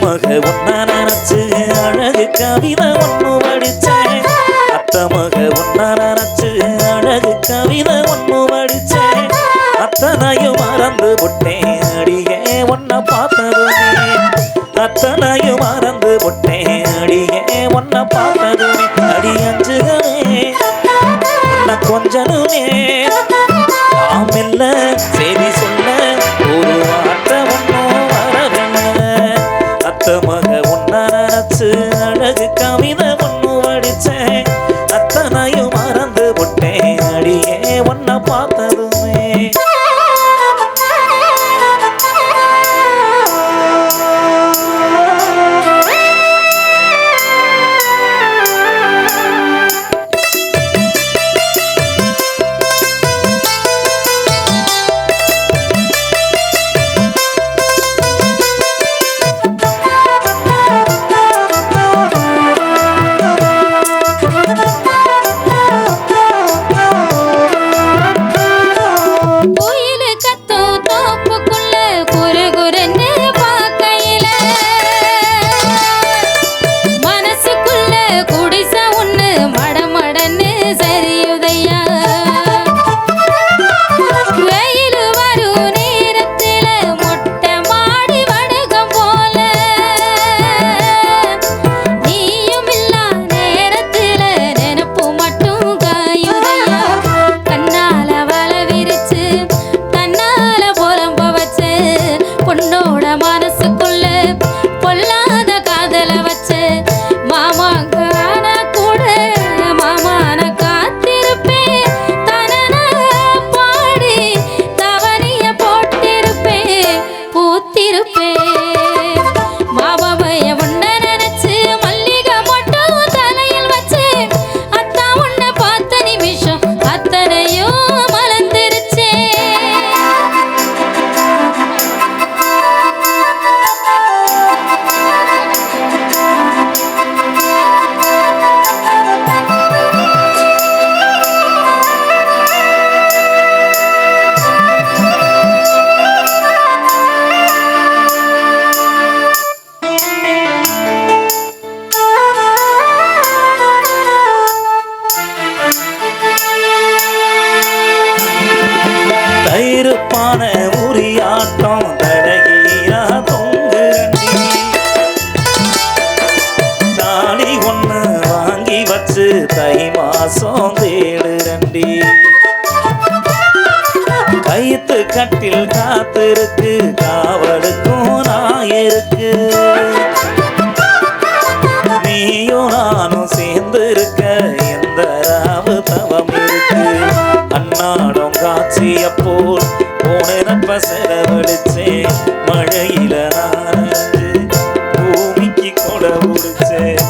அத்தமாக ஒன்ன நினைச்சு அழகு கவிதை ஒண்ணு படிச்சேன் அத்தமாக ஒன்ன நினைச்சு அழகு கவிதை ஒண்ணு படிச்சேன் அத்தனையும் மறந்து விட்டேன் அடியே ஒன்ன பார்த்ததுமே. அத்தனையும் மறந்து விட்டேன் அடியே ஒன்ன பார்த்ததுமே. அடி அஞ்சுகமே உன்னை கொஞ்சனுமே. அத்தனை வச்சு தை மாசம் தேடுரண்டி கைத்து கட்டில் காத்திருக்கு காவலுக்கும் நாயிருக்கு நீயும் நானும் சேர்ந்து இருக்க எந்த ராவு தவம் இருக்கு. அன்னாடும் காட்சிய போல் போனப்ப செலவழிச்சேன் மழையில நான் பூமிக்கு கொடை உடிச்சேன்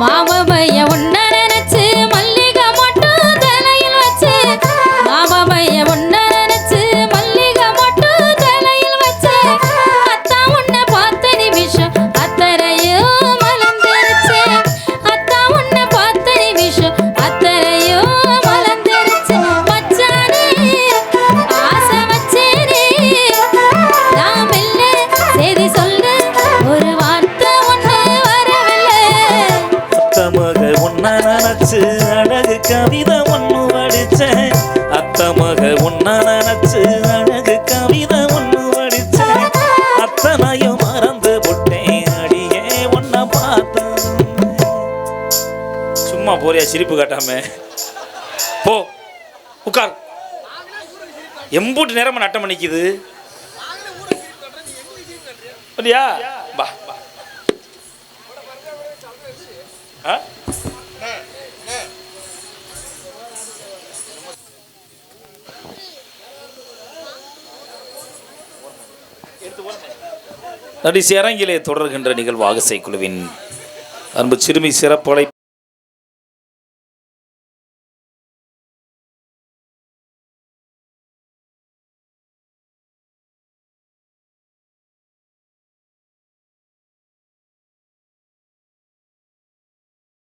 மாமமைய உன் போறியா சிரிப்பு காட்டாம. போ உட்கார். எம்பூட்டு நேரம் நட்டம் நிற்கிது அப்படியா? நடி சேரங்கிலே தொடர்கின்ற நிகழ்வாக குழுவின் அன்பு சிறுமி சிறப்புகளை